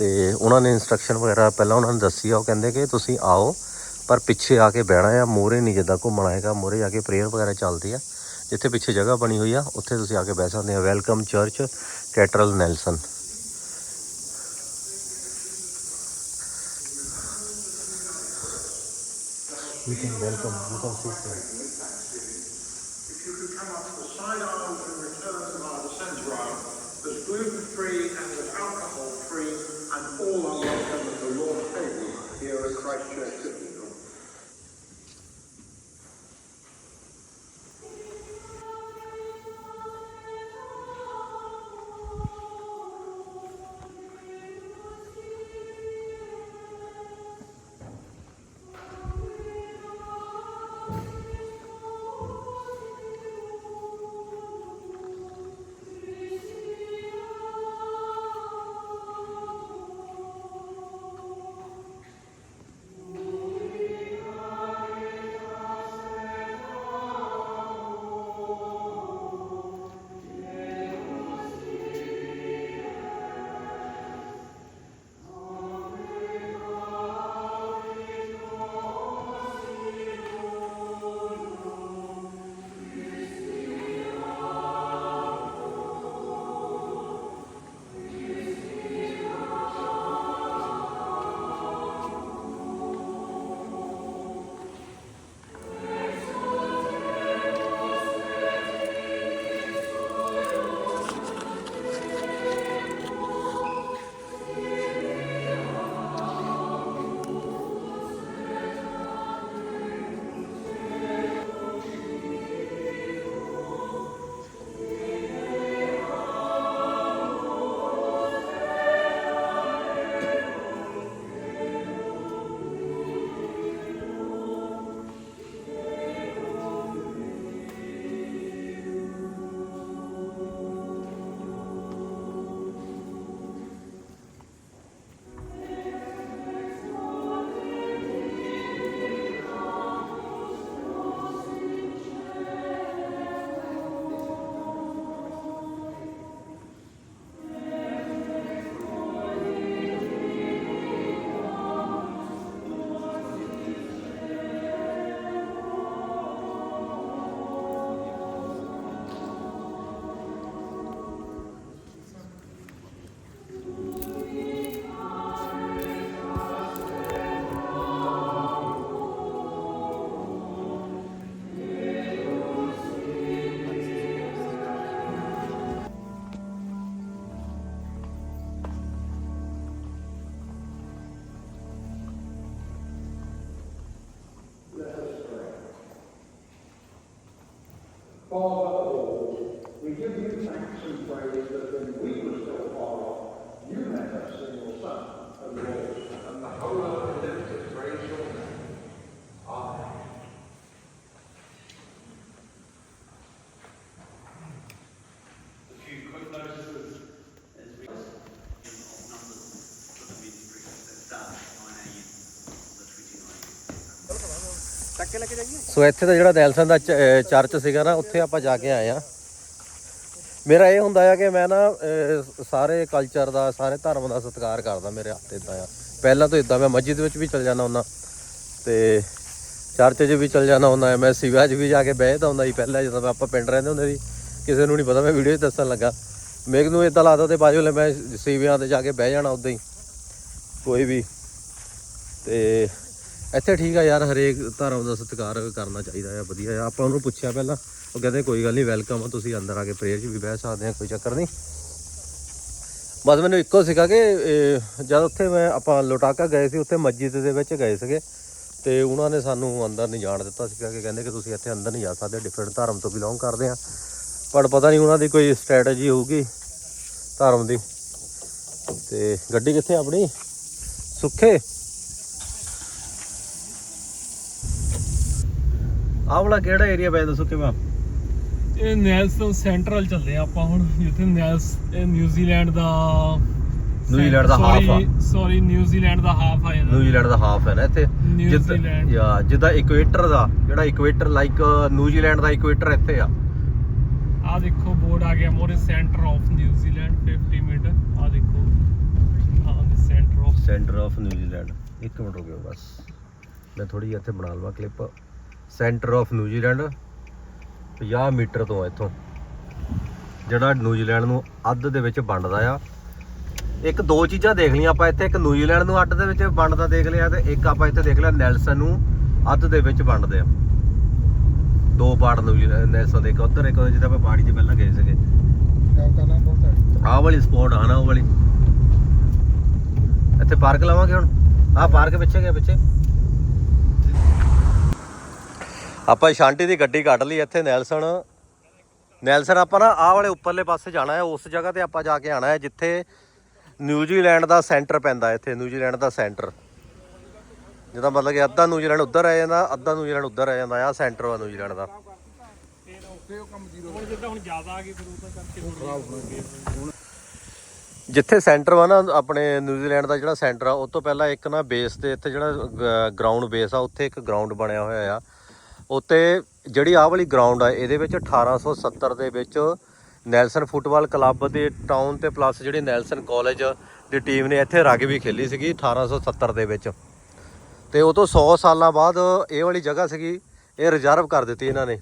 ਤੇ ਉਹਨਾਂ ਨੇ ਇਨਸਟਰਕਸ਼ਨ ਵਗੈਰਾ ਪਹਿਲਾਂ ਉਹਨਾਂ ਨੂੰ ਦੱਸੀ ਆ ਉਹ ਕਹਿੰਦੇ ਕਿ ਤੁਸੀਂ ਆਓ ਪਰ ਪਿੱਛੇ ਆ ਕੇ ਬਹਿਣਾ ਆ ਮੋਰੇ ਨਹੀਂ ਜਿੱਦਾਂ ਘੁੰਮਣਾ ਹੈਗਾ ਮੋਰੇ ਜਾ ਕੇ ਪ੍ਰੇਅਰ ਵਗੈਰਾ ਚੱਲਦੀ ਆ ਜਿੱਥੇ ਪਿੱਛੇ ਜਗ੍ਹਾ ਬਣੀ ਹੋਈ ਆ ਉੱਥੇ ਤੁਸੀਂ ਆ ਕੇ ਬਹਿ ਸਕਦੇ ਆ welcome church cathedral Nelson We can welcome, you can sit there. Father Lord, we give you thanks and praise the 29th. So ਇੱਥੇ ਦਾ ਜਿਹੜਾ ਨੈਲਸਨ ਦਾ ਚਰਚ ਸੀਗਾ ਨਾ, ਉੱਥੇ ਆਪਾਂ ਜਾ ਕੇ ਆਏ ਆ ਮੇਰਾ ਇਹ ਹੁੰਦਾ ਆ ਕਿ ਮੈਂ ਨਾ ਸਾਰੇ ਕਲਚਰ ਦਾ, ਸਾਰੇ ਧਰਮ ਦਾ ਸਤਿਕਾਰ ਕਰਦਾ ਮੇਰੇ ਹੱਥ ਇਦਾਂ ਆ। ਪਹਿਲਾਂ ਤੋਂ ਇਦਾਂ ਮੈਂ ਮਸਜਿਦ ਵਿੱਚ ਵੀ ਚਲ ਜਾਣਾ ਹੁੰਦਾ, ਤੇ ਚਰਚ 'ਚ ਵੀ ਚਲ ਜਾਣਾ ਹੁੰਦਾ ਮੈਂ ਸਿਵਾ 'ਚ ਵੀ ਜਾ ਕੇ ਬਹਿਦਾ ਹੁੰਦਾ ਸੀ ਪਹਿਲਾਂ ਜਦੋਂ ਆਪਾਂ ਪਿੰਡ ਰਹਿੰਦੇ ਹੁੰਦੇ ਸੀ, ਕਿਸੇ ਨੂੰ ਨਹੀਂ ਪਤਾ ਮੈਂ ਵੀਡੀਓ 'ਚ ਦੱਸਣ ਲੱਗਾ। ਮੈਨੂੰ ਇਦਾਂ ਲੱਗਦਾ ਤੇ ਬਾਜੂ ਲੈ ਮੈਂ ਸਿਵਿਆਂ ਤੇ ਜਾ ਕੇ ਬਹਿ ਜਾਣਾ ਉਦਾਂ ਹੀ, ਕੋਈ ਵੀ। ਤੇ ਇੱਥੇ ਠੀਕ ਆ ਯਾਰ, ਹਰੇਕ ਧਰਮ ਦਾ ਸਤਿਕਾਰ ਕਰਨਾ ਚਾਹੀਦਾ ਆ, ਵਧੀਆ ਆ। ਆਪਾਂ ਉਹਨੂੰ ਪੁੱਛਿਆ ਪਹਿਲਾਂ, ਉਹ ਕਹਿੰਦੇ ਕੋਈ ਗੱਲ ਨਹੀਂ ਵੈਲਕਮ ਆ, ਤੁਸੀਂ ਅੰਦਰ ਆ ਕੇ ਪ੍ਰੇਅਰ 'ਚ ਵੀ ਬਹਿ ਸਕਦੇ ਆ, ਕੋਈ ਚੱਕਰ ਨਹੀਂ। ਬਸ ਮੈਨੂੰ ਇੱਕੋ ਸੀਗਾ ਕਿ ਜਦ ਉੱਥੇ ਮੈਂ, ਆਪਾਂ ਲੋਟਾਕਾ ਗਏ ਸੀ, ਉੱਥੇ ਮਸਜਿਦ ਦੇ ਵਿੱਚ ਗਏ ਸੀਗੇ। ਤੇ ਉਹਨਾਂ ਨੇ ਸਾਨੂੰ ਅੰਦਰ ਨਹੀਂ ਜਾਣ ਦਿੱਤਾ ਸੀਗਾ ਕਿ ਕਹਿੰਦੇ ਕਿ ਤੁਸੀਂ ਇੱਥੇ ਅੰਦਰ ਨਹੀਂ ਜਾ ਸਕਦੇ ਡਿਫਰੈਂਟ ਧਰਮ ਤੋਂ ਬਿਲੋਂਗ ਕਰਦੇ ਆ। ਪਰ ਪਤਾ ਨਹੀਂ ਉਹਨਾਂ ਦੀ ਕੋਈ ਸਟ੍ਰੈਟਜੀ ਹੋਊਗੀ, ਧਰਮ ਦੀ। ਤੇ ਗੱਡੀ ਕਿੱਥੇ ਆਪਣੀ? ਸੁੱਖੇ। ਆਹ ਵਾਲਾ ਕਿਹੜਾ ਏਰੀਆ ਪੈਂਦਾ ਸੁੱਕੇ ਮਾ ਇਹ ਨੈਲਸ ਤੋਂ ਸੈਂਟਰਲ ਚੱਲੇ ਆ ਆਪਾਂ ਹੁਣ ਜਿੱਥੇ ਨੈਲਸ ਇਹ ਨਿਊਜ਼ੀਲੈਂਡ ਦਾ ਨਿਊਜ਼ੀਲੈਂਡ ਦਾ half ਆ। ਸੌਰੀ ਨਿਊਜ਼ੀਲੈਂਡ ਦਾ ਹਾਫ ਆ ਜਾਂਦਾ ਨਿਊਜ਼ੀਲੈਂਡ ਦਾ ਹਾਫ ਹੈ ਨਾ ਇੱਥੇ। ਨਿਊਜ਼ੀਲੈਂਡ। ਯਾ ਜਿੱਦਾਂ ਇਕੁਏਟਰ ਦਾ ਜਿਹੜਾ ਇਕੁਏਟਰ ਲਾਈਕ ਨਿਊਜ਼ੀਲੈਂਡ ਦਾ ਇਕੁਏਟਰ ਇੱਥੇ ਆ। ਆ ਦੇਖੋ ਬੋਰਡ ਆ ਗਿਆ ਮੋਰੇ centre of New Zealand 50 metre ਆ ਦੇਖੋ। ਆ ਦੇ ਸੈਂਟਰ ਆਫ ਨਿਊਜ਼ੀਲੈਂਡ ਇੱਕ ਮਿੰਟ ਰੁਕਿਓ ਬਸ। ਮੈਂ ਥੋੜੀ ਇੱਥੇ ਬਣਾ ਲਵਾਂ clip centre of New Zealand 50 metre ਤੋਂ ਇੱਥੋਂ। ਜਿਹੜਾ ਨਿਊਜ਼ੀਲੈਂਡ ਨੂੰ ਅੱਧ ਦੇ ਵਿੱਚ ਵੰਡਦਾ ਆ। ਇੱਕ ਦੋ ਚੀਜ਼ਾਂ ਦੇਖ ਲਈਆਂ ਆਪਾਂ ਇੱਥੇ। ਇੱਕ ਨਿਊਜ਼ੀਲੈਂਡ ਨੂੰ ਅੱਧ ਦੇ ਵਿੱਚ ਵੰਡਦਾ ਦੇਖ ਲਿਆ ਤੇ ਇੱਕ ਆਪਾਂ ਇੱਥੇ ਦੇਖ ਲਿਆ ਨੈਲਸਨ ਨੂੰ ਅੱਧ ਦੇ ਵਿੱਚ ਵੰਡਦੇ ਆ। ਦੋ ਪਾਰਟ ਨਿਊਜ਼ੀਲੈਂਡ ਨੈਲਸਨ ਦੇ ਇੱਕ ਉੱਧਰ, ਇੱਕ ਜਿੱਦਾਂ ਆਪਾਂ ਪਾਣੀ 'ਚ ਪਹਿਲਾਂ ਗਏ ਸੀਗੇ। ਆਹ ਵਾਲੀ ਸਪੋਟ ਆ ਨਾ, ਉਹ ਵਾਲੀ। ਇੱਥੇ ਪਾਰਕ ਲਾਵਾਂਗੇ ਹੁਣ? ਆਹ ਪਾਰਕ ਪਿੱਛੇ ਗਿਆ ਪਿੱਛੇ। ਆਪਾਂ ਸ਼ਾਂਟੀ ਦੀ ਗੱਡੀ ਕੱਢ ਲਈ ਇੱਥੇ ਨੈਲਸਨ। ਨੈਲਸਨ, ਆਪਾਂ ਨਾ ਆਹ ਵਾਲੇ ਉੱਪਰਲੇ ਪਾਸੇ ਜਾਣਾ ਹੈ, ਉਸ ਜਗ੍ਹਾ ਤੇ ਆਪਾਂ ਜਾ ਕੇ ਆਣਾ ਹੈ, ਜਿੱਥੇ ਨਿਊਜ਼ੀਲੈਂਡ ਦਾ ਸੈਂਟਰ ਪੈਂਦਾ ਇੱਥੇ ਨਿਊਜ਼ੀਲੈਂਡ ਦਾ ਸੈਂਟਰ। ਜਿਹਦਾ ਮਤਲਬ ਕਿ ਅੱਧਾ ਨਿਊਜ਼ੀਲੈਂਡ ਉੱਧਰ ਰਹਿ ਜਾਂਦਾ, ਅੱਧਾ ਨਿਊਜ਼ੀਲੈਂਡ ਉੱਧਰ ਰਹਿ ਜਾਂਦਾ ਆ ਸੈਂਟਰ ਵਾ ਨਿਊਜ਼ੀਲੈਂਡ ਦਾ। ਜਿੱਥੇ ਸੈਂਟਰ ਵਾ ਨਾ, ਆਪਣੇ ਨਿਊਜ਼ੀਲੈਂਡ ਦਾ ਜਿਹੜਾ ਸੈਂਟਰ ਆ, ਉਹ ਤੋਂ ਪਹਿਲਾਂ ਇੱਕ ਨਾ ਬੇਸ ਤੇ, ਇੱਥੇ ਜਿਹੜਾ ਗਰਾਊਂਡ ਬੇਸ ਆ, ਉੱਥੇ ਇੱਕ ਗਰਾਊਂਡ ਬਣਿਆ ਹੋਇਆ ਆ। ਉੱਤੇ ਜਿਹੜੀ ਆਹ ਵਾਲੀ ਗਰਾਊਂਡ ਆ, ਇਹਦੇ ਵਿੱਚ 1870 ਦੇ ਵਿੱਚ ਨੈਲਸਨ ਫੁੱਟਬਾਲ ਕਲੱਬ ਦੇ ਟਾਊਨ ਤੇ ਪਲੱਸ ਜਿਹੜੀ ਨੈਲਸਨ ਕਾਲਜ ਦੀ ਟੀਮ ਨੇ ਇੱਥੇ ਰਗਬੀ ਖੇਲੀ ਸੀਗੀ 1870 ਦੇ ਵਿੱਚ। ਤੇ ਉਹ ਤੋਂ 100 ਸਾਲਾਂ ਬਾਅਦ ਇਹ ਵਾਲੀ ਜਗ੍ਹਾ ਸੀਗੀ, ਇਹ ਰਿਜ਼ਰਵ ਕਰ ਦਿੱਤੀ ਇਹਨਾਂ ਨੇ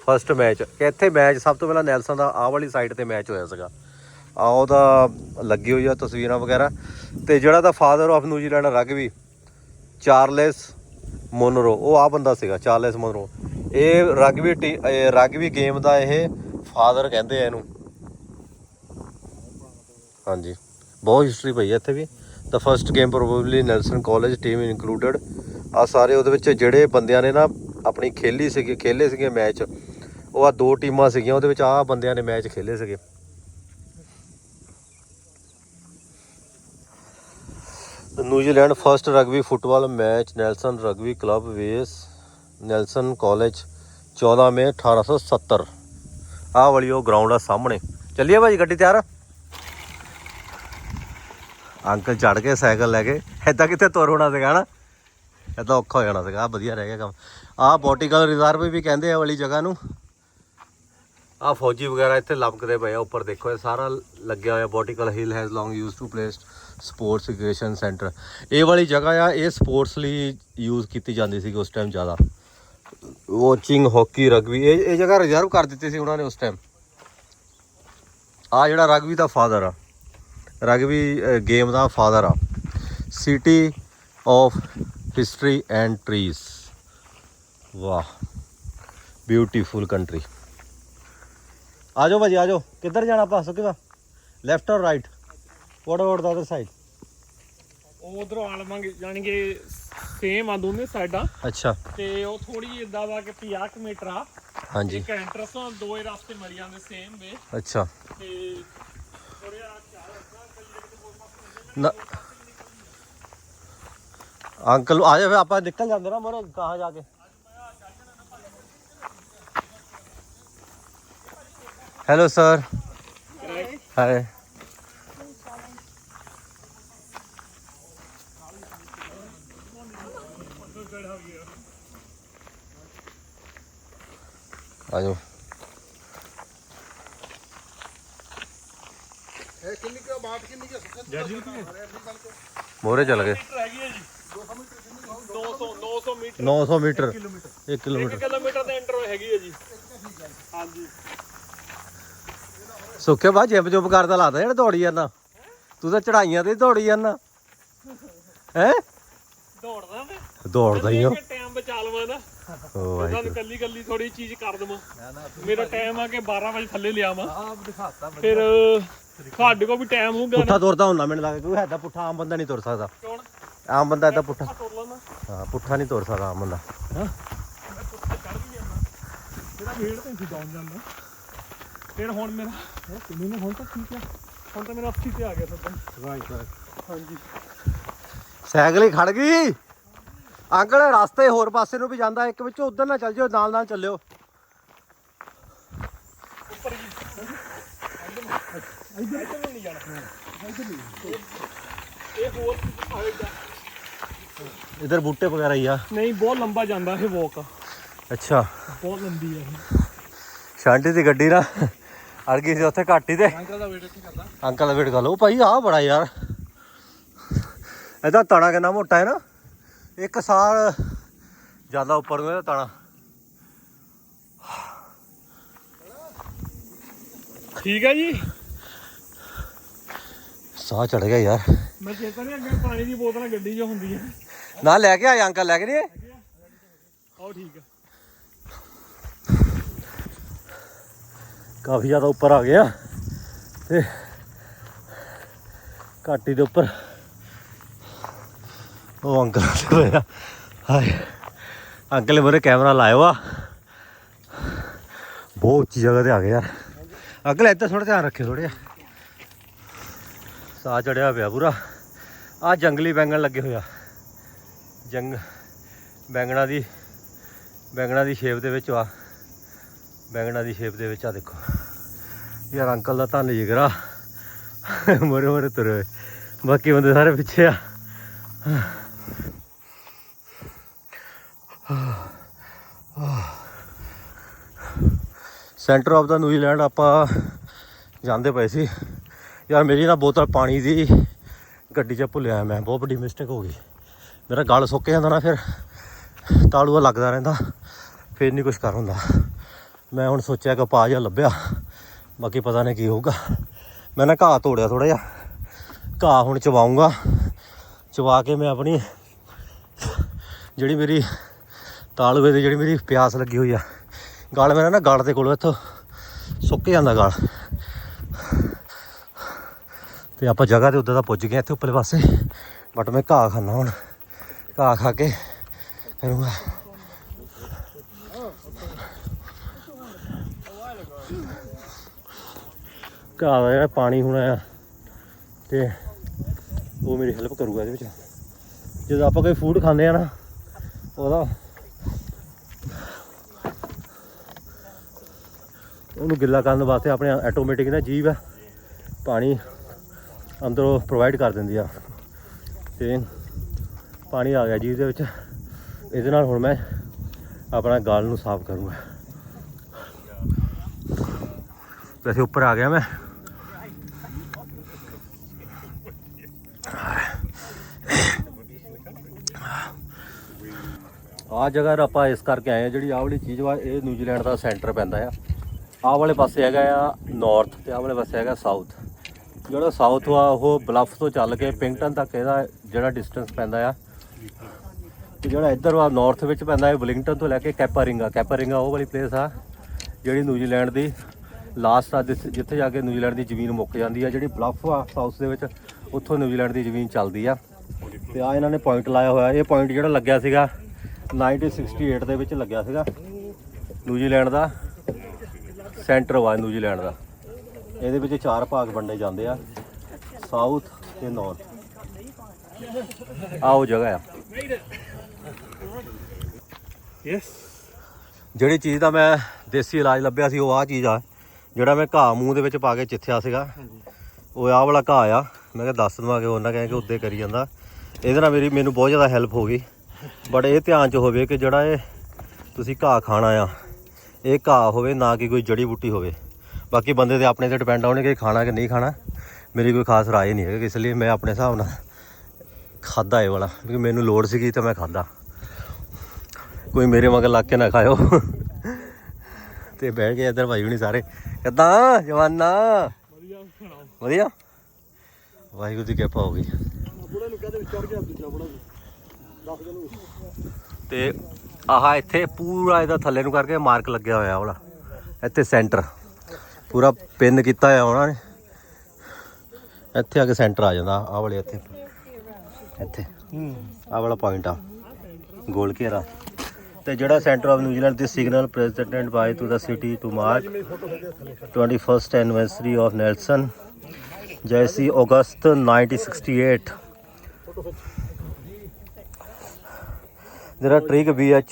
ਫਸਟ ਮੈਚ ਇੱਥੇ ਮੈਚ ਸਭ ਤੋਂ ਪਹਿਲਾਂ ਨੈਲਸਨ ਦਾ ਆਹ ਵਾਲੀ ਸਾਈਡ ਤੇ ਮੈਚ ਹੋਇਆ ਸੀਗਾ। ਆ ਉਹਦਾ ਲੱਗੀ ਹੋਈ ਆ ਤਸਵੀਰਾਂ ਵਗੈਰਾ। ਤੇ ਜਿਹੜਾ ਦਾ father of New Zealand rugby Charles Monroe, ਉਹ ਆ ਬੰਦਾ ਸੀਗਾ, ਚਾਰਲਸ ਮੋਨਰੋ। ਇਹ ਰਗਬੀ ਰਗਬੀ ਗੇਮ ਦਾ ਇਹ ਫਾਦਰ ਕਹਿੰਦੇ ਆ ਇਹਨੂੰ। ਹਾਂਜੀ। ਬਹੁਤ ਹਿਸਟਰੀ ਪਈ ਹੈ ਇੱਥੇ ਵੀ। ਦਾ first game probably Nelson college team included ਆ ਸਾਰੇ ਉਹਦੇ ਵਿੱਚ ਜਿਹੜੇ ਬੰਦਿਆਂ ਨੇ ਨਾ ਆਪਣੀ ਖੇਲੀ ਸੀਗੀ, ਖੇਲੇ ਸੀਗੇ ਮੈਚ ਉਹ ਆ ਦੋ ਟੀਮਾਂ ਸੀਗੀਆਂ, ਉਹਦੇ ਵਿੱਚ ਆ ਬੰਦਿਆਂ ਨੇ ਮੈਚ ਖੇਲੇ ਸੀਗੇ। New Zealand first rugby football match Nelson rugby club vs Nelson college 14 ਮਈ 1870 ਆਹ ਵਾਲੀ ਉਹ ਗਰਾਊਂਡ ਆ ਸਾਹਮਣੇ। ਚੱਲੀਏ ਭਾਜੀ, ਗੱਡੀ ਤਿਆਰ? ਅੰਕਲ ਚੜ ਕੇ ਸਾਈਕਲ ਲੈ ਕੇ ਐਦਾਂ ਕਿੱਥੇ ਤੁਰ ਹੋਣਾ ਸੀਗਾ ਨਾ ਐਦਾਂ ਔਖਾ ਹੋ ਜਾਣਾ ਸੀਗਾ, ਆਹ ਵਧੀਆ ਰਹਿ ਗਿਆ ਕੰਮ। ਆਹ ਬੋਟੀਕਲ ਰਿਜ਼ਰਵ ਵੀ ਕਹਿੰਦੇ ਆ ਵਾਲੀ ਜਗ੍ਹਾ ਨੂੰ। ਆ ਫੌਜੀ ਵਗੈਰਾ ਇੱਥੇ ਲਮਕਦੇ ਪਏ ਆ, ਉੱਪਰ ਦੇਖੋ, ਇਹ ਸਾਰਾ ਲੱਗਿਆ ਹੋਇਆ botanical hill has long use to place sports education centre ਇਹ ਵਾਲੀ ਜਗ੍ਹਾ ਆ, ਇਹ ਸਪੋਰਟਸ ਲਈ ਯੂਜ਼ ਕੀਤੀ ਜਾਂਦੀ ਸੀ ਉਸ ਟਾਈਮ ਜ਼ਿਆਦਾ। ਵਾਚਿੰਗ ਹਾਕੀ ਰਗਬੀ ਇਹ ਇਹ ਜਗ੍ਹਾ ਰਿਜ਼ਰਵ ਕਰ ਦਿੱਤੀ ਸੀ ਉਹਨਾਂ ਨੇ ਉਸ ਟਾਈਮ ਆ ਜਿਹੜਾ ਰਗਬੀ ਦਾ ਫਾਦਰ ਆ। ਰਗਬੀ ਗੇਮ ਦਾ ਫਾਦਰ ਆ। City of history and trees ਵਾਹ ਬਿਊਟੀਫੁਲ ਕੰਟਰੀ ਆ ਜਾਓ ਭਾਜੀ, ਆ ਜਾਓ। ਕਿੱਧਰ ਜਾਣਾ ਆਪਾਂ ਸੁੱਕੇ ਵਾ left or right what about the other side ਉਹ ਉਧਰੋਂ ਆ ਲਵਾਂਗੇ ਯਾਨੀ ਕਿ ਸੇਮ ਆ ਦੋਨੇ ਸਾਈਡਾਂ ਅੱਛਾ। ਤੇ ਉਹ ਥੋੜੀ ਇਦਾਂ ਵਾ ਕਿ 50 ਕੁ ਮੀਟਰ ਆ। ਹਾਂਜੀ। ਇੱਕ ਐਂਟਰਸ ਆ ਦੋ ਹੀ ਰਸਤੇ ਮਿਲ ਜਾਂਦੇ ਸੇਮ ਵੇ ਅੱਛਾ। ਤੇ ਥੋੜਿਆ ਚਾਰ ਅੱਧਾ ਕਲੀਅਰ ਤੇ ਹੋਰ ਪਾਸੇ ਨਾ ਅੰਕਲ ਆ ਜਾ ਫਿਰ ਆਪਾਂ ਨਿਕਲ ਜਾਂਦੇ ਨਾ ਮੋਰੇ ਕਹਾਂ ਜਾ ਕੇ। ਹੈਲੋ ਸਰ ਹਾਏ ਆਜੋ। ਇਹ ਕਿੰਨੀ ਮੋਰੇ ਚੱਲ ਗਏ। 900 ਮੀਟਰ 900 ਮੀਟਰ। 1 ਕਿਲੋਮੀਟਰ। ਕਿਲੋਮੀਟਰ। ਤੇ ਹੈਗੀ ਹੈ ਜੀ। ਹਾਂਜੀ। ਸੁੱਕੇ ਬਾ ਜਿੰਮ ਜੁੰਮ ਕਰਦਾ ਲਾਦਾ ਜਿਹੜਾ ਦੌੜੀ ਜਾਂਦਾ। ਤੂੰ ਤਾਂ ਚੜਾਈਆਂ ਤੇ ਦੌੜੀ ਜਾਂਦਾ। ਹੈ? ਦੌੜਦਾ ਮੈਂ ਦੌੜਦਾ ਹੀ ਆ। ਟਾਈਮ ਬਚਾ ਲਵਾਂ ਨਾ। ਤੁਹਾਨੂੰ ਕੱਲੀ ਕੱਲੀ ਥੋੜੀ ਚੀਜ਼ ਕਰ ਦਵਾਂ। ਮੇਰਾ ਟਾਈਮ ਆ ਕੇ 12 ਵਜੇ ਥੱਲੇ ਲਿਆ ਵਾ ਫਿਰ ਸਾਡੇ ਕੋਲ ਵੀ ਟਾਈਮ ਹੋਊਗਾ ਪੁੱਠਾ ਨਾ? ਤੁਰਦਾ ਹੁੰਦਾ ਮੈਨੂੰ ਲੱਗਦਾ ਕਿਉਂਕਿ ਐਦਾ ਪੁੱਠਾ ਆਮ ਬੰਦਾ ਨਹੀਂ ਤੁਰ ਸਕਦਾ। ਕੌਣ? ਆਮ ਬੰਦਾ ਐਦਾ ਪੁੱਠਾ ਆ ਤੁਰ ਲੈਣਾ ਹਾਂ ਪੁੱਠਾ ਨਹੀਂ ਤੁਰ ਸਕਦਾ ਆਮ ਬੰਦਾ। ਮੈਂ ਪੁੱਤ ਚੜ ਵੀ ਜਾਂਦਾ। ਜਿਹੜਾ ਵੇੜ ਤੇ ਸੀ ਡਾਊਨ ਜਾਂਦਾ। ਫਿਰ ਹੁਣ ਮੇਰਾ ਉਹ ਕਿੰਨੇ ਨੇ? ਹੁਣ ਤਾਂ ਠੀਕ ਆ। ਹੁਣ ਤਾਂ ਮੇਰਾ 80 ਤੇ ਆ ਗਿਆ ਸਭ ਰਾਈਟ ਹਾਂਜੀ। ਸਾਈਕਲ ਹੀ ਖੜ ਗਈ। ਅੰਕਲ ਰਸਤੇ ਹੋਰ ਪਾਸੇ ਨੂੰ ਵੀ ਜਾਂਦਾ ਇੱਕ ਵਿੱਚੋਂ ਉਧਰ ਨਾ ਚੱਲ ਜਿਓ ਨਾਲ ਨਾਲ ਚੱਲਿਓ। ਇਧਰ ਬੂਟੇ ਵਗੈਰਾ ਹੀ ਆ। ਨਹੀਂ ਬਹੁਤ ਲੰਬਾ ਜਾਂਦਾ ਇਹ ਵਾਕ ਅੱਛਾ। ਬਹੁਤ ਲੰਬੀ ਆ ਸ਼ਾਂਟੀ ਦੀ ਗੱਡੀ ਨਾ ਅੜ ਗਈ ਸੀ ਉੱਥੇ ਘਾਟੀ ਤੇ। ਅੰਕਲ ਦਾ ਵੇਟ ਕਰਦਾ? ਅੰਕਲ ਦਾ ਵੇਟ ਕਰ ਲਓ। ਭਾਈ ਆ ਬੜਾ ਯਾਰ। ਇਹਦਾ ਤਣਾ ਕਿੰਨਾ ਮੋਟਾ ਹੈ ਨਾ। ਇੱਕ ਸਾਲ ਜ਼ਿਆਦਾ ਉੱਪਰ ਨੂੰ ਇਹਦਾ ਤਣਾ। ਠੀਕ ਹੈ ਜੀ। ਸਾਹ ਚੜ ਗਿਆ ਯਾਰ। ਮੈਂ ਚੇਤਾ ਨਹੀਂ ਅੱਗੇ ਪਾਣੀ ਦੀ ਬੋਤਲਾਂ ਗੱਡੀ 'ਚ ਹੁੰਦੀ ਹੈ। ਨਾ ਲੈ ਕੇ ਆਏ ਅੰਕਲ ਲੈ ਕੇ ਨਹੀਂ ਆਓ ਠੀਕ ਹੈ। ਕਾਫੀ ਜ਼ਿਆਦਾ ਉੱਪਰ ਆ ਗਿਆ ਤੇ ਘਾਟੀ ਦੇ ਉੱਪਰ। ਉਹ ਅੰਕਲ ਹੋਇਆ ਹਾਏ। ਅੰਕਲ ਨੇ ਮੇਰੇ ਕੈਮਰਾ ਲਾਇਓ ਵਾ ਬਹੁਤ ਉੱਚੀ ਜਗ੍ਹਾ ਤੇ ਆ ਗਏ ਯਾਰ। ਅੰਕਲ, ਇੱਧਰ ਥੋੜਾ ਧਿਆਨ ਰੱਖਿਓ ਥੋੜਾ ਜਿਹਾ। ਸਾਹ ਚੜਿਆ ਪਿਆ ਪੂਰਾ। ਆ ਜੰਗਲੀ ਬੈਂਗਣ ਲੱਗੇ ਹੋਇਆ ਜੰਗ, ਬੈਂਗਣਾ ਦੀ ਬੈਂਗਣਾ ਦੀ ਸ਼ੇਪ ਦੇ ਵਿੱਚ ਆ। ਬੈਂਗਣਾ ਦੀ ਸ਼ੇਪ ਦੇ ਵਿੱਚ ਆ ਦੇਖੋ। ਯਾਰ, ਅੰਕਲ ਦਾ ਧੰਨ ਜਿਗਰਾ ਮੋਰੇ ਮੋਰੇ ਤੁਰੇ ਹੋਏ। ਬਾਕੀ ਬੰਦੇ ਸਾਰੇ ਪਿੱਛੇ ਆ। ਸੈਂਟਰ ਆਫ ਦਾ ਨਿਊਜ਼ੀਲੈਂਡ ਆਪਾਂ ਜਾਂਦੇ ਪਏ ਸੀ। ਯਾਰ ਮੇਰੀ ਨਾ ਬੋਤਲ ਪਾਣੀ ਦੀ ਗੱਡੀ 'ਚ ਭੁੱਲਿਆ ਮੈਂ, ਬਹੁਤ ਵੱਡੀ ਮਿਸਟੇਕ ਹੋ ਗਈ। ਮੇਰਾ ਗਲ ਸੁੱਕ ਜਾਂਦਾ ਨਾ ਫਿਰ ਤਾਲੂਆ ਲੱਗਦਾ ਰਹਿੰਦਾ, ਫਿਰ ਨਹੀਂ ਕੁਝ ਕਰ ਹੁੰਦਾ। ਮੈਂ ਹੁਣ ਸੋਚਿਆ ਕਿ ਪਾ ਜਿਹਾ ਲੱਭਿਆ, ਬਾਕੀ ਪਤਾ ਨਹੀਂ ਕੀ ਹੋਊਗਾ। ਮੈਂ ਨਾ ਘਾਹ ਤੋੜਿਆ ਥੋੜਾ ਜਿਹਾ, ਘਾਹ ਹੁਣ ਚਵਾਉਂਗਾ ਚਵਾ ਕੇ ਮੈਂ ਆਪਣੀ ਜਿਹੜੀ ਮੇਰੀ ਤਾਲੂਏ ਦੀ ਜਿਹੜੀ ਮੇਰੀ ਪਿਆਸ ਲੱਗੀ ਹੋਈ ਆ। ਗਲ ਮੇਰਾ ਨਾ ਗਲ ਦੇ ਕੋਲ ਇੱਥੋਂ ਸੁੱਕ ਜਾਂਦਾ ਗਲ। ਤੇ ਆਪਾਂ ਜਗ੍ਹਾ ਤੇ ਉੱਦਾਂ ਦਾ ਪੁੱਜ ਗਏ ਇੱਥੇ ਉੱਪਰਲੇ ਪਾਸੇ। ਬਟ ਮੈਂ ਘਾਹ ਖਾਣਾ ਹੁਣ। ਘਾਹ ਖਾ ਕੇ ਕਰੂੰਗਾ। ਘਾਹ ਦਾ ਜਿਹੜਾ ਪਾਣੀ ਹੋਣਾ ਆ ਤੇ ਉਹ ਮੇਰੀ ਹੈਲਪ ਕਰੂਗਾ ਇਹਦੇ ਵਿੱਚ। ਜਦੋਂ ਆਪਾਂ ਕੋਈ ਫੂਡ ਖਾਂਦੇ ਆ ਨਾ, ਉਹਦਾ ਉਹਨੂੰ ਗਿੱਲਾ ਕਰਨ ਵਾਸਤੇ ਆਪਣੇ ਆਟੋਮੈਟਿਕ ਨਾ ਜੀਵ ਆ, ਪਾਣੀ ਅੰਦਰੋਂ ਪ੍ਰੋਵਾਈਡ ਕਰ ਦਿੰਦੀ ਆ। ਤੇ ਪਾਣੀ ਆ ਗਿਆ ਜੀਵ ਦੇ ਵਿੱਚ। ਇਹਦੇ ਨਾਲ ਹੁਣ ਮੈਂ ਆਪਣਾ ਗਾਲ ਨੂੰ ਸਾਫ਼ ਕਰੂੰਗਾ। ਵੈਸੇ ਉੱਪਰ ਆ ਗਿਆ ਮੈਂ। ਆ ਜਗ੍ਹਾ ਆਪਾਂ ਇਸ ਕਰਕੇ ਆਏ ਆ ਜਿਹੜੀ ਆਹ ਵਾਲੀ ਚੀਜ਼ ਵਾ, ਇਹ ਨਿਊਜ਼ੀਲੈਂਡ ਦਾ ਸੈਂਟਰ ਪੈਂਦਾ ਆ। ਆਹ ਵਾਲੇ ਪਾਸੇ ਹੈਗਾ ਆ ਨਾਰਥ ਤੇ ਆਹ ਵਾਲੇ ਪਾਸੇ ਹੈਗਾ ਸਾਊਥ ਜਿਹੜਾ ਸਾਊਥ ਆ, ਉਹ ਬਲਫ ਤੋਂ ਚੱਲ ਕੇ ਪਿੰਗਟਨ ਤੱਕ ਇਹਦਾ ਜਿਹੜਾ ਡਿਸਟੈਂਸ ਪੈਂਦਾ ਆ। ਤੇ ਜਿਹੜਾ ਇੱਧਰ ਵਾ ਨਾਰਥ ਵਿੱਚ ਪੈਂਦਾ ਹੈ ਵਲਿੰਗਟਨ ਤੋਂ ਲੈ ਕੇ ਕੈਪਾਰਿੰਗਾ। ਕੈਪਾਰਿੰਗਾ ਉਹ ਵਾਲੀ ਪਲੇਸ ਆ, ਜਿਹੜੀ ਨਿਊਜ਼ੀਲੈਂਡ ਦੀ ਲਾਸਟ ਆ, ਜਿੱਥੇ ਜਿੱਥੇ ਜਾ ਕੇ ਨਿਊਜ਼ੀਲੈਂਡ ਦੀ ਜ਼ਮੀਨ ਮੁੱਕ ਜਾਂਦੀ ਆ। ਜਿਹੜੀ ਬਲਫ ਆ ਸਾਊਥ ਦੇ ਵਿੱਚ, ਉੱਥੋਂ ਨਿਊਜ਼ੀਲੈਂਡ ਦੀ ਜ਼ਮੀਨ ਚੱਲਦੀ ਆ। ਤੇ ਆ ਇਹਨਾਂ ਨੇ ਪੁਆਇੰਟ ਲਾਇਆ ਹੋਇਆ। ਇਹ ਪੁਆਇੰਟ ਜਿਹੜਾ ਲੱਗਿਆ ਸੀਗਾ 1968 ਦੇ ਵਿੱਚ ਲੱਗਿਆ ਸੀਗਾ, ਨਿਊਜ਼ੀਲੈਂਡ ਦਾ। ਸੈਂਟਰ ਵਾ ਨਿਊਜ਼ੀਲੈਂਡ ਦਾ। ਇਹਦੇ ਵਿੱਚ ਚਾਰ ਭਾਗ ਵੰਡੇ ਜਾਂਦੇ ਆ। ਸਾਊਥ ਤੇ ਨਾਰਥ ਆ ਉਹ ਜਗ੍ਹਾ ਆ। ਯੈਸ ਜਿਹੜੀ ਚੀਜ਼ ਦਾ ਮੈਂ ਦੇਸੀ ਇਲਾਜ ਲੱਭਿਆ ਸੀ ਉਹ ਆ ਚੀਜ਼ ਆ। ਜਿਹੜਾ ਮੈਂ ਘਾਹ ਮੂੰਹ ਦੇ ਵਿੱਚ ਪਾ ਕੇ ਚਿੱਥਿਆ ਸੀਗਾ। ਉਹ ਆਹ ਵਾਲਾ ਘਾਹ ਆ। ਮੈਂ ਕਿਹਾ ਦੱਸ ਦਵਾਂਗੇ ਉਹਨਾਂ ਕਹਿੰਦੇ ਕਿ ਉੱਤੇ ਕਰੀ ਜਾਂਦਾ। ਇਹਦੇ ਨਾਲ ਮੇਰੀ ਮੈਨੂੰ ਬਹੁਤ ਜ਼ਿਆਦਾ ਹੈਲਪ ਹੋ ਗਈ। ਬਟ ਇਹ ਧਿਆਨ 'ਚ ਹੋਵੇ ਕਿ ਜਿਹੜਾ ਇਹ ਤੁਸੀਂ ਘਾਹ ਖਾਣਾ ਆ ਇਹ ਘਾਹ ਹੋਵੇ ਨਾ ਕਿ ਕੋਈ ਜੜੀ ਬੂਟੀ ਹੋਵੇ। ਬਾਕੀ ਬੰਦੇ ਦੇ ਆਪਣੇ ਤੇ ਡਿਪੈਂਡ ਆਉਣੇ ਕਿ ਖਾਣਾ ਕਿ ਨਹੀਂ ਖਾਣਾ। ਮੇਰੀ ਕੋਈ ਖਾਸ ਰਾਏ ਨਹੀਂ ਹੈ ਇਸ ਲਈ ਮੈਂ ਆਪਣੇ ਹਿਸਾਬ ਨਾਲ ਖਾਦਾ ਇਹ ਵਾਲਾ ਕਿਉਂਕਿ ਮੈਨੂੰ ਲੋੜ ਸੀਗੀ ਤਾਂ ਮੈਂ ਖਾਦਾ ਕੋਈ ਮੇਰੇ ਮਗਰ ਲੱਗ ਕੇ ਨਾ ਖਾਇਓ। ਤੇ ਬਹਿ ਗਏ ਇੱਧਰ ਭਾਈ ਹੁਣੀ ਸਾਰੇ। ਕਿੱਦਾਂ ਜਵਾਨਾ? ਵਧੀਆ। ਵਧੀਆ ਵਾਹਿਗੁਰੂ ਦੀ ਕਿਰਪਾ ਹੋ ਗਈ। ਬੁੜਾ ਨੂੰ ਕਹਦੇ ਵਿੱਚ ਚੜ ਗਿਆ ਦੂਜਾ ਬੁੜਾ ਦੱਸ ਦੇ ਨੂੰ। ਤੇ ਆਹ ਇੱਥੇ ਪੂਰਾ ਇਹਦਾ ਥੱਲੇ ਨੂੰ ਕਰਕੇ ਮਾਰਕ ਲੱਗਿਆ ਹੋਇਆ ਵਾਲਾ। ਇੱਥੇ ਸੈਂਟਰ ਪੂਰਾ ਪਿੰਨ ਕੀਤਾ ਹੋਇਆ ਉਹਨਾਂ ਨੇ। ਇੱਥੇ ਆ ਕੇ ਸੈਂਟਰ ਆ ਜਾਂਦਾ। ਆਹ ਵਾਲੇ ਇੱਥੇ। ਇੱਥੇ। ਆਹ ਵਾਲਾ ਪੁਆਇੰਟ ਆ। ਗੋਲ ਘੇਰਾ। ਤੇ ਜਿਹੜਾ centre of New Zealand the signal presented by to the city to mark 21st anniversary of Nelson ਜੈਸੀ ਅਗਸਤ 1968 ਜਿਹੜਾ ਟ੍ਰਿਕ ਵੀਐਚ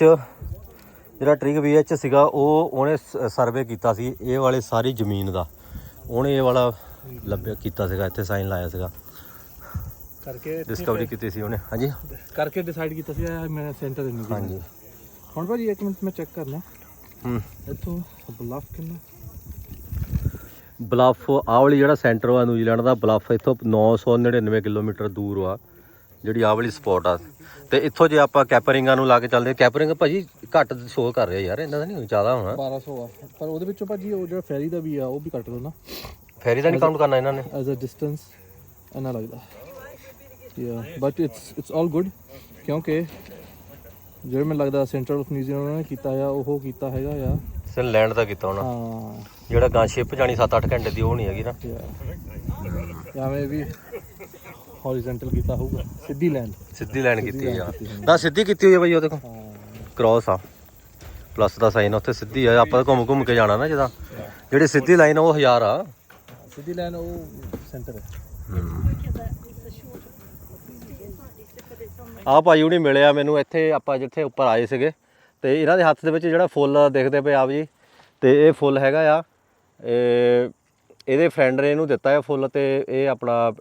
ਜਿਹੜਾ ਟ੍ਰਿਕ ਵੀਐਚ ਸੀਗਾ ਉਹ ਉਹਨੇ ਸਰਵੇ ਕੀਤਾ ਸੀ ਇਹ ਵਾਲੇ ਸਾਰੀ ਜ਼ਮੀਨ ਦਾ। ਉਹਨੇ ਇਹ ਵਾਲਾ ਲੱਭਿਆ ਕੀਤਾ ਸੀਗਾ ਇੱਥੇ ਸਾਈਨ ਲਾਇਆ ਸੀਗਾ। ਕਰਕੇ ਡਿਸਕਵਰੀ ਕੀਤੀ ਸੀ ਉਹਨੇ ਹਾਂਜੀ? ਕਰਕੇ ਡਿਸਾਈਡ ਕੀਤਾ ਸੀ ਮੈਂ ਸੈਂਟਰ ਦੇ ਨੂੰ ਹਾਂਜੀ। ਹੁਣ ਭਾਜੀ ਇੱਕ ਮਿੰਟ ਮੈਂ ਚੈੱਕ ਕਰਨਾ। ਹੂੰ। ਇੱਥੋਂ ਬਲਫ ਕਿੰਨਾ? ਬਲਫ ਆਹ ਵਾਲੀ ਜਿਹੜਾ ਸੈਂਟਰ ਵਾ ਨਿਊਜ਼ੀਲੈਂਡ ਦਾ ਬਲਫ ਇੱਥੋਂ 999 ਕਿਲੋਮੀਟਰ ਦੂਰ ਵਾ। ਜਿਹੜੀ ਆਹ ਵਾਲੀ ਸਪੌਟ ਆ। ਤੇ ਇੱਥੋਂ ਜੇ ਆਪਾਂ ਕੈਪਰਿੰਗਾਂ ਨੂੰ ਲਾ ਕੇ ਚੱਲਦੇ ਕੈਪਰਿੰਗ ਭਾਜੀ ਘੱਟ ਸ਼ੋਅ ਕਰ ਰਿਹਾ ਯਾਰ ਇਹਨਾਂ ਦਾ ਨਹੀਂ ਜ਼ਿਆਦਾ ਹੋਣਾ। 1200 ਆ। ਪਰ ਉਹਦੇ ਵਿੱਚੋਂ ਭਾਜੀ ਉਹ ਜਿਹੜਾ ਫੈਰੀ ਦਾ ਵੀ ਆ ਉਹ ਵੀ ਕੱਟ ਲਓ ਨਾ। ਫੈਰੀ ਦਾ ਨਹੀਂ ਕਾਊਂਟ ਕਰਨਾ ਇਹਨਾਂ ਨੇ। ਐਜ਼ ਅ ਡਿਸਟੈਂਸ ਇੰਨਾ ਲੱਗਦਾ। Yeah but it's it's all good ਕਿਉਂਕਿ ਜਿਹੜਾ ਮੈਨੂੰ ਲੱਗਦਾ ਸੈਂਟਰਲ ਆਫ ਨਿਊਜ਼ੀਲੈਂਡ ਉਹਨਾਂ ਨੇ ਕੀਤਾ ਆ ਉਹ ਕੀਤਾ ਹੈਗਾ ਆ। ਸਿਨ ਲੈਂਡ ਦਾ ਕੀਤਾ ਹੋਣਾ। ਹਾਂ। ਜਿਹੜਾ ਗਾਂ ਸ਼ਿਪ ਜਾਣੀ 7-8 ਘੰਟੇ ਦੀ ਉਹ ਨਹੀਂ ਹੈਗੀ ਨਾ। ਯਾ ਮੈਂ ਵੀ ਹੌਰੀਜ਼ੌਂਟਲ ਕੀਤਾ ਹੋਊਗਾ ਸਿੱਧੀ ਲੈਂਡ ਸਿੱਧੀ ਲਾਈਨ ਕੀਤੀ ਆ। ਨਾ ਸਿੱਧੀ ਕੀਤੀ ਹੋਈ ਆ ਬਾਈ ਉਹ ਦੇਖੋ ਕ੍ਰਾਸ ਆ। ਪਲੱਸ ਦਾ ਸਾਈਨ ਉੱਥੇ ਸਿੱਧੀ ਆ। ਆਪਾਂ ਘੁੰਮ ਘੁੰਮ ਕੇ ਜਾਣਾ ਨਾ ਜਿਹਦਾ ਜਿਹੜੀ ਸਿੱਧੀ ਲਾਈਨ ਉਹ 1000 ਆ। ਸਿੱਧੀ ਲੈਂਡ ਉਹ ਸੈਂਟਰ ਹੈ। ਆ ਭਾਈ ਹੁਣੀ ਮਿਲਿਆ ਮੈਨੂੰ ਇੱਥੇ ਆਪਾਂ ਜਿੱਥੇ ਉੱਪਰ ਆਏ ਸੀਗੇ। ਤੇ ਇਹਨਾਂ ਦੇ ਹੱਥ ਦੇ ਵਿੱਚ ਜਿਹੜਾ ਫੁੱਲ ਦੇਖਦੇ ਪਏ ਆਪ ਜੀ ਤੇ ਇਹ ਫੁੱਲ ਹੈਗਾ ਆ। ਇਹ ਇਹਦੇ ਫਰੈਂਡ ਨੇ ਇਹਨੂੰ ਦਿੱਤਾ ਹੈ ਫੁੱਲ ਤੇ ਇਹ ਆਪਣਾ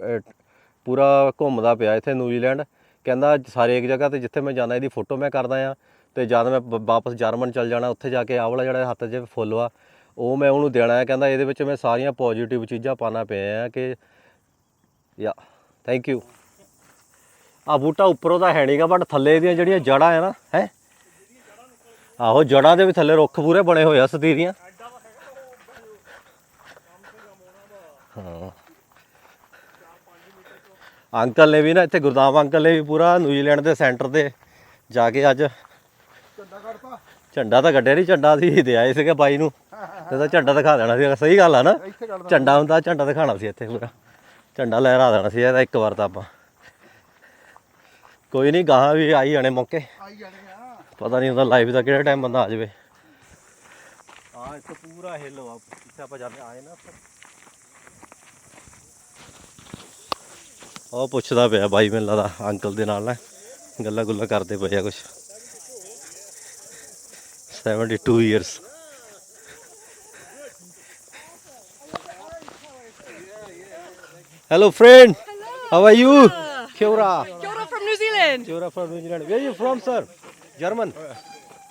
ਪੂਰਾ ਘੁੰਮਦਾ ਪਿਆ ਇੱਥੇ ਨਿਊਜ਼ੀਲੈਂਡ। ਕਹਿੰਦਾ ਸਾਰੇ ਇੱਕ ਜਗ੍ਹਾ ਤੇ ਜਿੱਥੇ ਮੈਂ ਜਾਣਾ, ਇਹਦੀ ਫੋਟੋ ਮੈਂ ਕਰਦਾ ਆ ਤੇ ਜਦ ਮੈਂ ਵਾਪਸ ਜਰਮਨ ਚੱਲ ਜਾਣਾ, ਉੱਥੇ ਜਾ ਕੇ ਆਹ ਵਾਲਾ ਜਿਹੜਾ ਹੱਥ 'ਚ ਫੁੱਲ ਆ ਉਹ ਮੈਂ ਉਹਨੂੰ ਦੇਣਾ ਹੈ। ਕਹਿੰਦਾ ਇਹਦੇ ਵਿੱਚ ਮੈਂ ਸਾਰੀਆਂ ਪੋਜ਼ਿਟਿਵ ਚੀਜ਼ਾਂ ਪਾਣਾ ਪਿਆ ਆ ਕਿ ਯਾ ਥੈਂਕ ਯੂ ਆ ਬੂਟਾ ਉੱਪਰੋਂ ਤਾਂ ਹੈ ਨਹੀਂਗਾ ਬਟ ਥੱਲੇ ਦੀਆਂ ਜਿਹੜੀਆਂ ਜੜਾਂ ਆ ਨਾ, ਹੈ? ਆਹੋ ਜੜਾਂ ਦੇ ਵੀ ਥੱਲੇ ਰੁੱਖ ਪੂਰੇ ਬਣੇ ਹੋਏ ਆ ਸਤੀਰੀਆਂ ਹਾਂ। ਅੰਕਲ ਨੇ ਵੀ ਨਾ ਇੱਥੇ ਗੁਰਦਾਮ ਅੰਕਲ ਨੇ ਵੀ ਪੂਰਾ ਨਿਊਜ਼ੀਲੈਂਡ ਦੇ ਸੈਂਟਰ ਤੇ ਜਾ ਕੇ ਅੱਜ। ਝੰਡਾ ਤਾਂ ਕੱਢਿਆ ਨਹੀਂ ਝੰਡਾ ਸੀ ਦੇ ਆਏ ਸੀਗੇ ਬਾਈ ਨੂੰ। ਤੇ ਤਾਂ ਝੰਡਾ ਦਿਖਾ ਦੇਣਾ ਸੀ ਸਹੀ ਗੱਲ ਆ ਨਾ। ਝੰਡਾ ਹੁੰਦਾ ਝੰਡਾ ਦਿਖਾਣਾ ਸੀ ਇੱਥੇ ਪੂਰਾ। ਝੰਡਾ ਲਹਿਰਾ ਦੇਣਾ ਸੀ ਇਹਦਾ ਇੱਕ ਵਾਰ ਤਾਂ ਆਪਾਂ। ਕੋਈ ਨਹੀਂ ਗਾਹਾਂ ਵੀ ਆਈ ਜਾਣੇ ਮੌਕੇ। ਆਈ ਜਾਣੇ ਆ। ਪਤਾ ਨਹੀਂ ਹੁੰਦਾ ਲਾਈਵ ਦਾ ਕਿਹੜਾ ਟਾਈਮ ਬੰਦਾ ਆ ਜਾਵੇ। ਹਾਂ ਇੱਥੇ ਪੂਰਾ ਹਿੱਲ ਆ ਜਿੱਥੇ ਆਪਾਂ ਜਾਂਦੇ ਆਏ ਨਾ ਉਹ ਪੁੱਛਦਾ ਪਿਆ ਬਾਈ ਮੈਨੂੰ ਲੱਗਦਾ ਅੰਕਲ ਦੇ ਨਾਲ ਨਾ ਗੱਲਾਂ ਗੁੱਲਾਂ ਕਰਦੇ ਪਏ ਆ ਕੁਛ 72 years hello friend how are you kia ora Kia ora from New Zealand. Kia ora from New Zealand where are you from sir German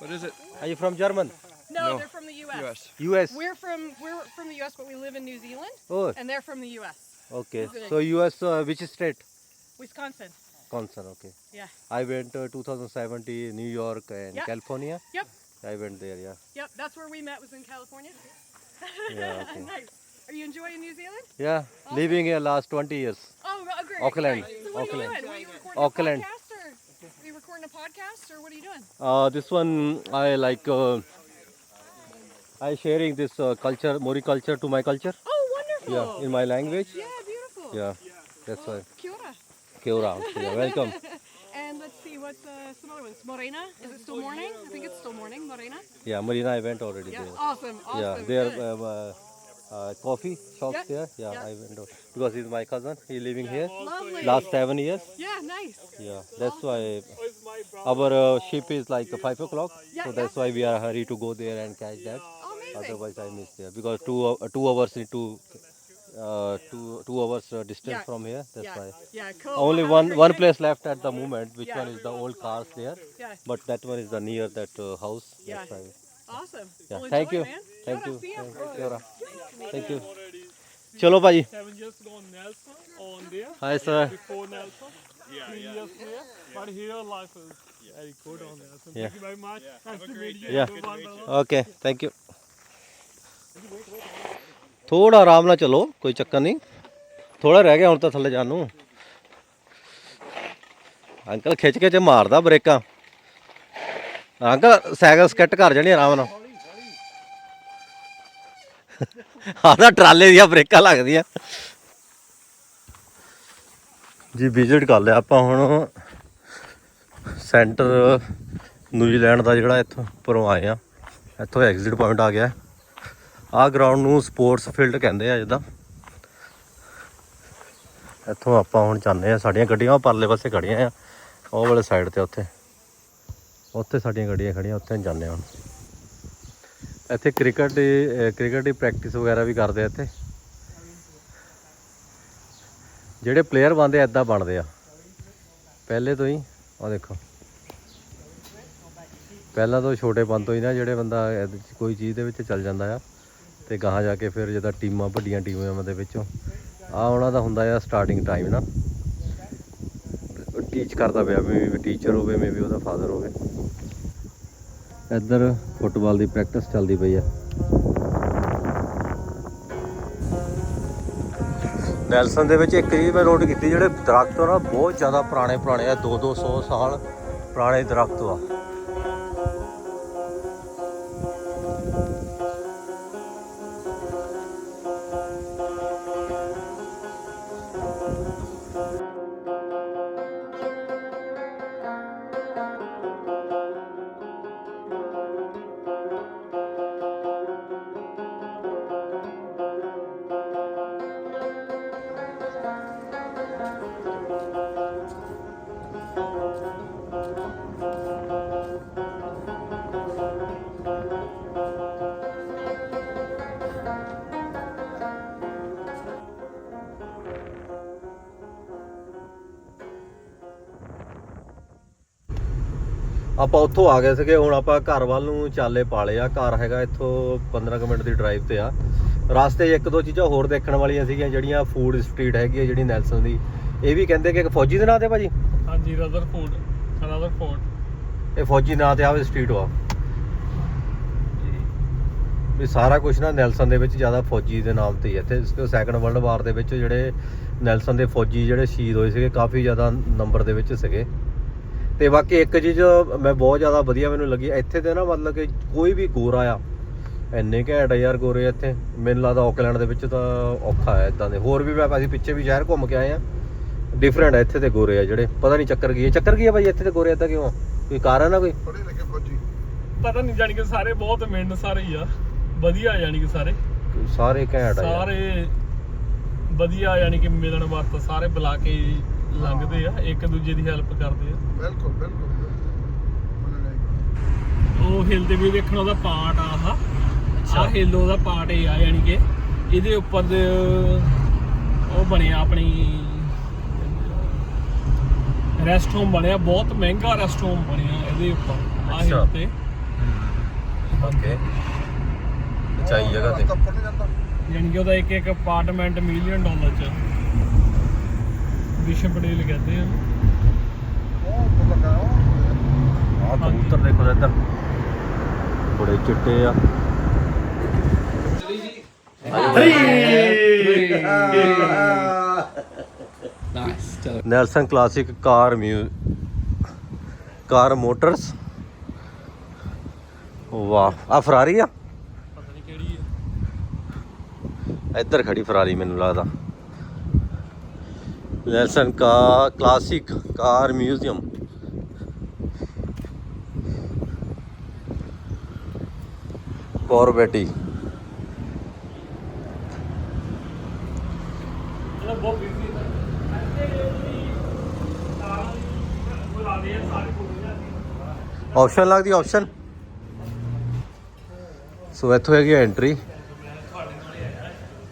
What is it? are you from German No, they're from the US. US. US We're from we're from the US, but we live in New Zealand, oh and they're from the US, okay so US uh, which state Wisconsin. Wisconsin okay Yeah. I went uh, 2017 New York and Yep. California Yep. I went there yeah Yep. That's where we met. Was in California. Yeah, okay. nice. Are you enjoying New Zealand? yeah living here last 20 years Oh, great. Auckland. great. So what Auckland. are you doing? Are you recording Auckland. a podcast or are you recording a podcast or what are you doing? uh, this one I like uh, I sharing this uh, culture Mori culture to my culture Oh. Yeah in my language Yeah, beautiful. yeah that's why Kia ora. Kia ora. Yeah, welcome And let's see what's uh, some other ones. Morena. Is it still morning? I think it's still morning. Morena. yeah Marina I went already Yeah. there Awesome. Awesome. Yeah, there um, uh, uh, coffee shops Yeah, there. Yeah, yeah. I went out because he's my cousin. He's living here Lovely. last seven years. Yeah, nice. Yeah, that's why our uh, ship is like five o'clock. Yeah, so that's why we are hurry to go there and catch that. Amazing. Otherwise, I miss there because two uh, two hours need to uh, two two hours uh, distance Yeah. from here. That's yeah, why. yeah, cool. Only one one place left at the moment. Which Yeah. one is the old cars there? Yeah, But that one is the near that uh, house. Yeah. That's why. awesome. Yeah. Well, Thank enjoy, you. Man. Thank you. Thank you. Thank you. Chalo bhai. Nelson on there Hi sir. before Nelson. Yeah, three years there. But here life is very good on Nelson. Yeah. Thank you very much. Nice to meet you. Yeah. Okay. Thank you. ਥੋੜਾ ਆਰਾਮ ਨਾਲ ਚਲੋ, ਕੋਈ ਚੱਕਰ ਨਹੀਂ। ਥੋੜਾ ਰਹਿ ਗਿਆ ਹੁਣ ਤਾਂ ਥੱਲੇ ਜਾਣ ਨੂੰ। ਅੰਕਲ ਖਿੱਚ ਕੇ ਚ ਮਾਰਦਾ ਬ੍ਰੇਕਾਂ। ਅੰਕਲ, ਸਾਈਕਲ ਸਕਿੱਟ ਕਰ ਜਾਣੀ ਆਰਾਮ ਨਾਲ। ਆਦਾ ਟਰਾਲੇ ਦੀਆਂ ਬ੍ਰੇਕਾਂ ਲੱਗਦੀਆਂ। ਜੀ ਵਿਜ਼ਿਟ ਕਰ ਲਿਆ ਆਪਾਂ ਹੁਣ। ਸੈਂਟਰ, ਨਿਊਜ਼ੀਲੈਂਡ ਦਾ ਜਿਹੜਾ ਇੱਥੋਂ ਪਰੋਂ ਆਏ ਆ ਇੱਥੋਂ ਐਗਜ਼ਿਟ ਪੁਆਇੰਟ ਆ ਗਿਆ। ਆਹ ਗਰਾਊਂਡ ਨੂੰ ਸਪੋਰਟਸ ਫੀਲਡ ਕਹਿੰਦੇ ਆ ਜਿੱਦਾਂ। ਇੱਥੋਂ ਆਪਾਂ ਹੁਣ ਜਾਂਦੇ ਆ, ਸਾਡੀਆਂ ਗੱਡੀਆਂ ਪਰਲੇ ਪਾਸੇ ਖੜੀਆਂ ਆ, ਉਹ ਵਾਲੇ ਸਾਈਡ ਤੇ ਉੱਥੇ। ਉੱਥੇ ਸਾਡੀਆਂ ਗੱਡੀਆਂ ਖੜੀਆਂ, ਉੱਥੇ ਜਾਂਦੇ ਆ ਹੁਣ। ਇੱਥੇ ਕ੍ਰਿਕਟ ਦੀ ਕ੍ਰਿਕਟ ਦੀ ਪ੍ਰੈਕਟਿਸ ਵਗੈਰਾ ਵੀ ਕਰਦੇ ਆ ਇੱਥੇ। ਜਿਹੜੇ ਪਲੇਅਰ ਬਣਦੇ ਐਦਾਂ ਬਣਦੇ ਆ। ਪਹਿਲੇ ਤੋਂ ਹੀ ਆ ਦੇਖੋ। ਪਹਿਲਾਂ ਤੋਂ ਛੋਟੇ ਪੰਨ ਤੋਂ ਹੀ ਨਾ, ਜਿਹੜੇ ਬੰਦਾ ਕੋਈ ਚੀਜ਼ ਦੇ ਵਿੱਚ ਚੱਲ ਜਾਂਦਾ ਆ। ਤੇ ਗਾਹਾਂ ਜਾ ਕੇ ਫਿਰ ਜਦੋਂ ਟੀਮਾਂ ਵੱਡੀਆਂ ਟੀਮਾਂ ਦੇ ਵਿੱਚੋਂ ਆ ਉਹਨਾਂ ਦਾ ਹੁੰਦਾ ਆ ਸਟਾਰਟਿੰਗ ਟਾਈਮ ਨਾ। ਟੀਚ ਕਰਦਾ ਪਿਆ ਵੀ ਟੀਚਰ ਹੋਵੇ ਮੇਬੀ ਉਹਦਾ ਫਾਦਰ ਹੋਵੇ। ਇੱਧਰ ਫੁੱਟਬਾਲ ਦੀ ਪ੍ਰੈਕਟਿਸ ਚੱਲਦੀ ਪਈ ਆ। ਨੈਲਸਨ ਦੇ ਵਿੱਚ ਇੱਕ ਚੀਜ਼ ਮੈਂ ਨੋਟ ਕੀਤੀ, ਜਿਹੜੇ ਦਰਖਤ ਆ ਨਾ, ਬਹੁਤ ਜ਼ਿਆਦਾ ਪੁਰਾਣੇ ਪੁਰਾਣੇ ਆ 2 200 ਸਾਲ ਪੁਰਾਣੇ ਦਰਖਤ ਆ। ਆਪਾਂ ਉੱਥੋਂ ਆ ਗਏ ਸੀਗੇ ਹੁਣ ਆਪਾਂ ਘਰ ਵੱਲ ਨੂੰ ਚਾਲੇ ਪਾਲੇ ਆ। ਘਰ ਹੈਗਾ ਇੱਥੋਂ 15 ਕੁ ਮਿੰਟ ਦੀ ਡਰਾਈਵ ਤੇ ਆ। ਰਸਤੇ 'ਚ ਇੱਕ ਦੋ ਚੀਜ਼ਾਂ ਹੋਰ ਦੇਖਣ ਵਾਲੀਆਂ ਸੀਗੀਆਂ ਜਿਹੜੀਆਂ ਫੂਡ ਸਟਰੀਟ ਹੈਗੀ ਆ ਜਿਹੜੀ ਨੈਲਸਨ ਦੀ। ਇਹ ਵੀ ਕਹਿੰਦੇ ਕਿ ਇੱਕ ਫੌਜੀ ਦੇ ਨਾਂ ਤੇ ਭਾਜੀ? ਹਾਂਜੀ ਰਦਰਫੋਰਡ ਰਦਰਫੋਰਡ ਇਹ ਫੌਜੀ ਨਾਂ ਤੇ ਆਵੇ ਸਟਰੀਟ ਆ ਵੀ। ਸਾਰਾ ਕੁਝ ਨਾ ਨੈਲਸਨ ਦੇ ਵਿੱਚ ਜ਼ਿਆਦਾ ਫੌਜੀ ਦੇ ਨਾਮ ਤੇ ਹੀ ਹੈ ਇੱਥੇ ਸੈਕੰਡ ਵਰਲਡ ਵਾਰ ਦੇ ਵਿੱਚ ਜਿਹੜੇ ਨੈਲਸਨ ਦੇ ਫੌਜੀ ਜਿਹੜੇ ਸ਼ਹੀਦ ਹੋਏ ਸੀਗੇ ਕਾਫੀ ਜ਼ਿਆਦਾ ਨੰਬਰ ਦੇ ਵਿੱਚ ਸੀਗੇ। ਤੇ ਬਾਕੀ ਇੱਕ ਚੀਜ਼ ਮੈਂ ਬਹੁਤ ਜ਼ਿਆਦਾ ਵਧੀਆ ਮੈਨੂੰ ਲੱਗੀ ਇੱਥੇ ਤੇ ਨਾ ਮਤਲਬ ਕਿ ਕੋਈ ਵੀ ਗੋਰਾ ਆ ਇੰਨੇ ਘੈਂਟ ਆ ਯਾਰ ਗੋਰੇ ਇੱਥੇ ਮੈਨੂੰ ਲੱਗਦਾ ਆਕਲੈਂਡ ਦੇ ਵਿੱਚ ਤਾਂ ਔਖਾ ਹੈ ਇਦਾਂ ਦੇ ਹੋਰ ਵੀ ਮੈਂ ਅਸੀਂ ਪਿੱਛੇ ਵੀ ਸ਼ਹਿਰ ਘੁੰਮ ਕੇ ਆਏ ਆ ਡਿਫਰੈਂਟ ਹੈ ਇੱਥੇ ਤੇ ਗੋਰੇ ਆ ਜਿਹੜੇ ਪਤਾ ਨਹੀਂ ਚੱਕਰ ਕੀ ਹੈ ਚੱਕਰ ਕੀ ਹੈ ਭਾਈ ਇੱਥੇ ਤੇ ਗੋਰੇ ਏਦਾਂ ਕਿਉਂ ਕੋਈ ਕਾਰਨ ਆ ਕੋਈ? ਪਤਾ ਨਹੀਂ ਜਾਣੀ ਕਿ ਸਾਰੇ ਬਹੁਤ ਮਿੰਡ ਸਾਰੇ ਹੀ ਆ ਵਧੀਆ ਜਾਣੀ ਕਿ ਸਾਰੇ। ਸਾਰੇ ਘੈਂਟ ਆ ਸਾਰੇ ਵਧੀਆ ਯਾਨੀ ਕਿ ਮਿਲਣ ਵਰਤ ਸਾਰੇ ਬੁਲਾ ਕੇ ਲੰਘਦੇ ਆ ਇੱਕ ਦੂਜੇ ਦੀ ਹੈਲਪ ਕਰਦੇ ਆ। ਬਿਲਕੁਲ ਬਿਲਕੁਲ ਉਹ ਹਿਲ ਦੇ ਵੀ ਵੇਖਣ ਉਹਦਾ ਪਾਰਟ ਆ ਆਹ। ਆ ਹਿਲ ਉਹਦਾ ਪਾਰਟ ਇਹ ਆ ਯਾਨੀ ਕਿ ਇਹਦੇ ਉੱਪਰ ਉਹ ਬਣਿਆ ਆਪਣੀ ਰੈਸਟ ਹੋਮ ਬਣਿਆ ਬਹੁਤ ਮਹਿੰਗਾ ਰੈਸਟ ਹੋਮ ਬਣਿਆ ਇਹਦੇ ਉੱਪਰ ਆ। ਹਿਲ ਤੇ। ਓਕੇ ਚਾਹੀ ਜਗ੍ਹਾ ਤੇ। ਯਾਨੀ ਕਿ ਉਹਦਾ ਇੱਕ ਇੱਕ ਅਪਾਰਟਮੈਂਟ ਮਿਲੀਅਨ ਡਾਲਰ ਚ। ਵਿਸ਼ਵ ਪਟੇਲ ਕਹਿੰਦੇ ਆ। ਆਹ ਕਬੂਤਰ ਦੇਖੋ ਇੱਧਰ। ਬੜੇ ਚਿੱਟੇ ਆ। ਨੈਲਸਨ ਕਲਾਸਿਕ ਕਾਰ ਮਿਊ ਕਾਰ ਮੋਟਰਸ ਵਾਹ ਆ ਫਰਾਰੀ ਆ? ਪਤਾ ਨਹੀਂ ਕਿਹੜੀ ਹੈ ਇੱਧਰ ਖੜੀ ਫਰਾਰੀ ਮੈਨੂੰ ਲੱਗਦਾ। ਨੈਲਸਨ ਕਾ ਕਲਾਸਿਕ ਕਾਰ ਮਿਊਜ਼ੀਅਮ। ਕੋਰਬੇਟੀ। ਇਹਦਾ ਬਹੁਤ ਬਿਜ਼ੀ ਹੈ ਸਾਰਾ ਬੁਲਾ ਦੇ ਸਾਰੇ ਕੋਲ ਜਾਂਦੇ ਆਪਸ਼ਨ ਲੱਗਦੀ ਆਪਸ਼ਨ ਸੋ ਇੱਥੋਂ ਹੈਗੀ ਐਂਟਰੀ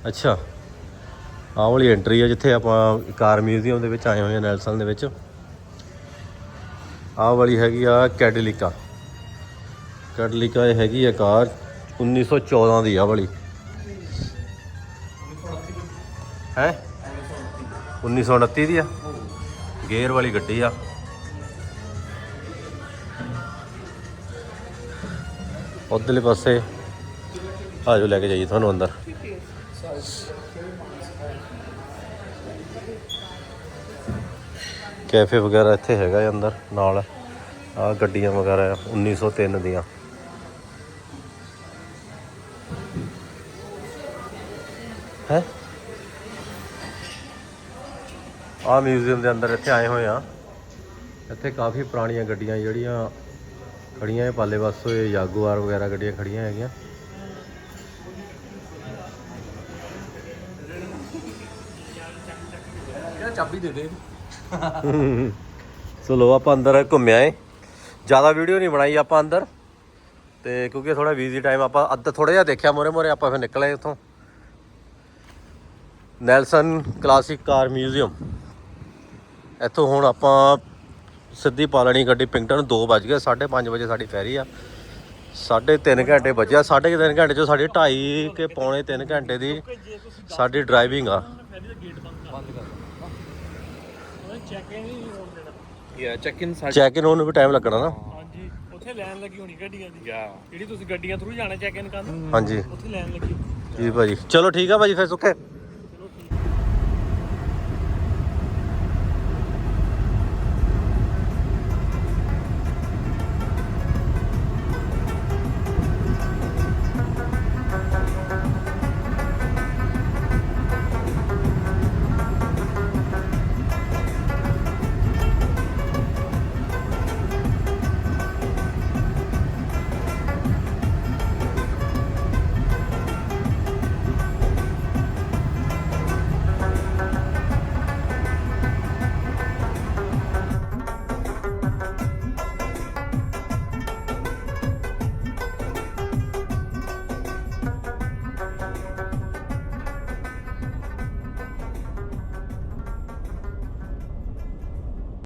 ਅੱਛਾ। ਆਹ ਵਾਲੀ ਐਂਟਰੀ ਆ ਜਿੱਥੇ ਆਪਾਂ ਕਾਰ ਮਿਊਜ਼ੀਅਮ ਦੇ ਵਿੱਚ ਆਏ ਹੋਏ ਹਾਂ ਨੈਲਸਨ ਦੇ ਵਿੱਚ। ਆਹ ਵਾਲੀ ਹੈਗੀ ਆ ਕੈਡਲਿਕਾ। ਕੈਡਲਿਕਾ ਇਹ ਹੈਗੀ ਆ ਕਾਰ 1914 ਦੀ ਆ ਵਾਲੀ। ਹੈ? 1929 ਦੀ ਆ। ਗੇਅਰ ਵਾਲੀ ਗੱਡੀ ਆ। ਉਧਰਲੇ ਪਾਸੇ ਆਜੋ ਲੈ ਕੇ ਜਾਈਏ ਤੁਹਾਨੂੰ ਅੰਦਰ। ਕੈਫੇ ਵਗੈਰਾ ਇੱਥੇ ਹੈਗਾ ਹੈ ਅੰਦਰ, ਨਾਲ ਆ ਗੱਡੀਆਂ ਵਗੈਰਾ 1903 ਦੀਆਂ। ਹੈ? ਆ ਮਿਊਜ਼ੀਅਮ ਦੇ ਅੰਦਰ ਇੱਥੇ ਆਏ ਹੋਏ ਆ। ਇੱਥੇ ਕਾਫੀ ਪੁਰਾਣੀਆਂ ਗੱਡੀਆਂ ਜਿਹੜੀਆਂ ਖੜੀਆਂ ਹੈ ਪਾਲੇ ਪਾਸੋਂ ਇਹ ਜਾਗੂਆਰ ਵਗੈਰਾ ਗੱਡੀਆਂ ਖੜੀਆਂ ਹੈਗੀਆਂ। ਚਾਬੀ ਦੇ ਦੇ ਸੋ ਲੋ ਆਪਾਂ ਅੰਦਰ ਘੁੰਮਿਆ ਏ। ਜ਼ਿਆਦਾ ਵੀਡੀਓ ਨਹੀਂ ਬਣਾਈ ਆਪਾਂ ਅੰਦਰ। ਤੇ ਕਿਉਂਕਿ ਥੋੜਾ ਬੀਜ਼ੀ ਟਾਈਮ ਆਪਾਂ ਅੱਧ ਥੋੜਾ ਜਿਹਾ ਦੇਖਿਆ, ਮੋਰੇ ਮੋਰੇ ਆਪਾਂ ਫਿਰ ਨਿਕਲੇ ਉੱਥੋਂ। Nelson classic car museum. ਇੱਥੋਂ ਹੁਣ ਆਪਾਂ ਸਿੱਧੀ ਪਾਲਣੀ ਗੱਡੀ ਪਿੰਗਟਨ 2 ਵੱਜ ਗਏ 5:30 ਵਜੇ ਸਾਡੀ ਫੈਰੀ ਆ। ਸਾਢੇ ਤਿੰਨ ਘੰਟੇ ਬਚਿਆ ਸਾਢੇ ਕੁ ਤਿੰਨ ਘੰਟੇ ਚੋਂ ਸਾਡੀ 2.5 ਕੇ ਪੌਣੇ 3 ਘੰਟੇ ਦੀ ਸਾਡੀ ਡਰਾਈਵਿੰਗ ਆ ਫੈਰੀ ਦਾ ਗੇਟ ਬੰਦ ਕਰ ਬੰਦ ਕਰ ਉਹਨੇ ਚੈੱਕ ਨਹੀਂ ਹੋਣ ਦੇਣਾ ਇਨ ਹੋਣ ਨੂੰ ਵੀ ਟਾਈਮ ਲੱਗਣਾ ਨਾ। ਹਾਂਜੀ ਉੱਥੇ ਲਾਈਨ ਲੱਗੀ ਹੋਣੀ ਗੱਡੀਆਂ ਦੀ। ਜਿਹੜੀ ਤੁਸੀਂ ਗੱਡੀਆਂ ਥਰੂ ਜਾਣਾ ਚੈੱਕ ਇਨ ਕਰਨ ਹਾਂਜੀ। ਉੱਥੇ ਲਾਈਨ ਲੱਗੀ ਜੀ ਭਾਜੀ। ਚਲੋ ਠੀਕ ਆ ਭਾਜੀ ਫਿਰ ਸੁੱਕੇ